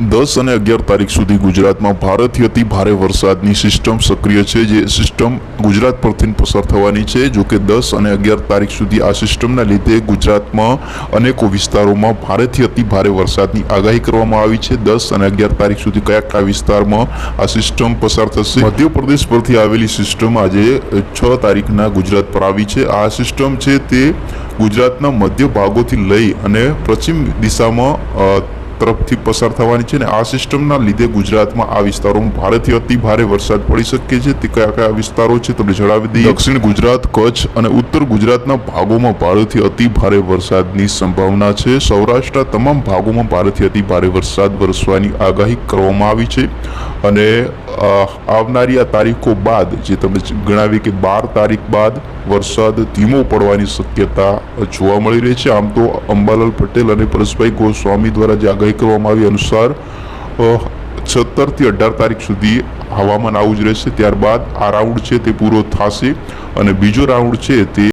દસ અને અગિયાર તારીખ સુધી ગુજરાતમાં ભારતથી અતિ ભારે વરસાદની સિસ્ટમ સક્રિય છે, જે સિસ્ટમ ગુજરાત પરથી પસાર થવાની છે. જો કે દસ અને અગિયાર તારીખ સુધી આ સિસ્ટમના લીધે ગુજરાતમાં અનેકો વિસ્તારોમાં ભારેથી અતિ ભારે વરસાદની આગાહી કરવામાં આવી છે. દસ અને અગિયાર તારીખ સુધી કયા કયા વિસ્તારમાં આ સિસ્ટમ પસાર થશે? મધ્યપ્રદેશ પરથી આવેલી સિસ્ટમ આજે છ તારીખના ગુજરાત પર આવી છે. આ સિસ્ટમ છે તે ગુજરાતના મધ્ય ભાગોથી લઈ અને પશ્ચિમ દિશામાં તરફથી પસાર થવાની છે અને આ સિસ્ટમના લીધે ગુજરાતમાં આ વિસ્તારોમાં ભારેથી અતિ ભારે વરસાદ પડી શકે છે. તે કયા કયા વિસ્તારો છે તમને જણાવી દઈએ. દક્ષિણ ગુજરાત, કચ્છ અને ઉત્તર ગુજરાતના ભાગોમાં ભારેથી અતિ ભારે વરસાદની સંભાવના છે. સૌરાષ્ટ્રના તમામ ભાગોમાં ભારેથી અતિ ભારે વરસાદ વરસવાની આગાહી કરવામાં આવી છે. અને આવનારી આ તારીખો બાદ, જે તમે ગણાવી કે બાર તારીખ બાદ વરસાદ ધીમો પડવાની શક્યતા જોવા મળી રહી છે. આમ તો અંબાલાલ પટેલ અને પરેશભાઈ ગોસ્વામી દ્વારા જે આગાહી કરવામાં આવી અનુસાર સત્તરથી અઢાર તારીખ સુધી હવામાન આવું જ રહેશે. ત્યારબાદ આ રાઉન્ડ છે તે પૂરો થશે અને બીજો રાઉન્ડ છે તે